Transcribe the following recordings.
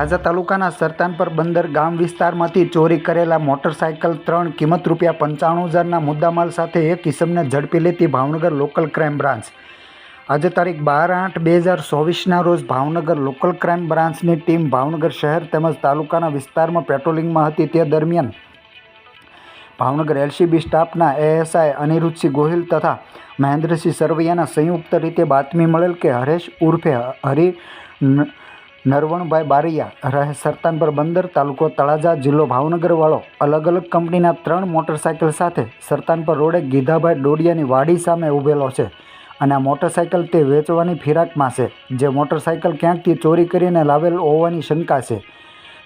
તળાજા તાલુકાના સરતાનપર બંદર ગામ વિસ્તારમાંથી ચોરી કરેલા મોટરસાયકલ ત્રણ કિંમત રૂપિયા પંચાણું હજારના મુદ્દામાલ સાથે એક ઇસમને ઝડપી લેતી ભાવનગર લોકલ ક્રાઇમ બ્રાન્ચ. આજે તારીખ બાર આઠ બે હજાર ચોવીસના રોજ ભાવનગર લોકલ ક્રાઇમ બ્રાન્ચની ટીમ ભાવનગર શહેર તેમજ તાલુકાના વિસ્તારમાં પેટ્રોલિંગમાં હતી. તે દરમિયાન ભાવનગર એલસીબી સ્ટાફના એએસઆઈ અનિરુદ્ધસિંહ ગોહિલ તથા મહેન્દ્રસિંહ સરવૈયાના સંયુક્ત રીતે બાતમી મળેલ કે હરેશ ઉર્ફે હરિ નરવણભાઈ બારૈયા રહે સરતાનપર બંદર તાલુકો તળાજા જિલ્લો ભાવનગરવાળો. અલગ અલગ કંપનીના ત્રણ મોટરસાયકલ સાથે સરતાનપર રોડે ગીધાભાઈ ડોડિયાની વાડી સામે ઊભેલો છે અને આ મોટરસાયકલ તે વેચવાની ફિરાકમાં છે. જે મોટરસાયકલ ક્યાંકથી ચોરી કરીને લાવેલ હોવાની શંકા છે.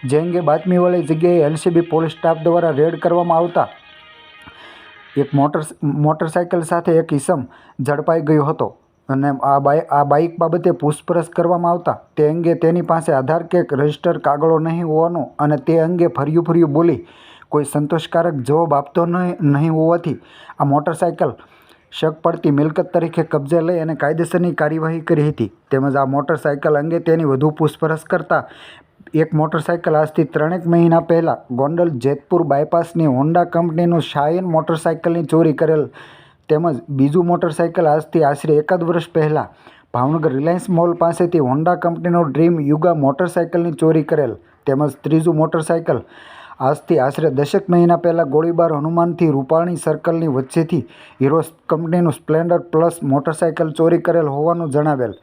જે અંગે બાતમીવાળી જગ્યાએ એલસીબી પોલીસ સ્ટાફ દ્વારા રેડ કરવામાં આવતા એક મોટર મોટરસાયકલ સાથે એક ઈસમ ઝડપાઈ ગયો હતો. અને આ બાઇક આ બાઇક બાબતે પૂછપરછ કરવામાં આવતા, તે અંગે તેની પાસે આધાર કે રજિસ્ટર કાગળો નહીં હોવાનો અને તે અંગે ફર્યું ફર્યું બોલી કોઈ સંતોષકારક જવાબ આપતો નહીં નહીં હોવાથી આ મોટરસાયકલ શક પડતી મિલકત તરીકે કબજે લઈ અને કાયદેસરની કાર્યવાહી કરી હતી. તેમજ આ મોટરસાયકલ અંગે તેની વધુ પૂછપરછ કરતાં એક મોટરસાયકલ આજથી ત્રણેક મહિના પહેલાં ગોંડલ જેતપુર બાયપાસની હોન્ડા કંપનીનું શાયન મોટરસાયકલની ચોરી કરેલ તેમજ બીજું મોટરસાયકલ આજથી આશરે એકાદ વર્ષ પહેલાં ભાવનગર રિલાયન્સ મોલ પાસેથી હોન્ડા કંપનીનો ડ્રીમ યુગા મોટરસાયકલની ચોરી કરેલ તેમજ ત્રીજું મોટરસાયકલ આજથી આશરે દશેક મહિના પહેલાં ગોળીબાર હનુમાનથી રૂપાણી સર્કલની વચ્ચેથી હીરો કંપનીનું સ્પ્લેન્ડર પ્લસ મોટરસાયકલ ચોરી કરેલ હોવાનું જણાવેલ,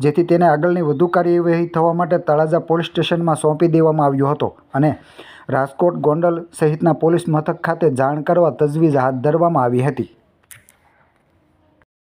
જેથી તેને આગળની વધુ કાર્યવાહી થવા માટે તળાજા પોલીસ સ્ટેશનમાં સોંપી દેવામાં આવ્યો હતો અને રાજકોટ ગોંડલ સહિતના પોલીસ મથક ખાતે જાણ કરવા તજવીજ હાથ ધરવામાં આવી હતી.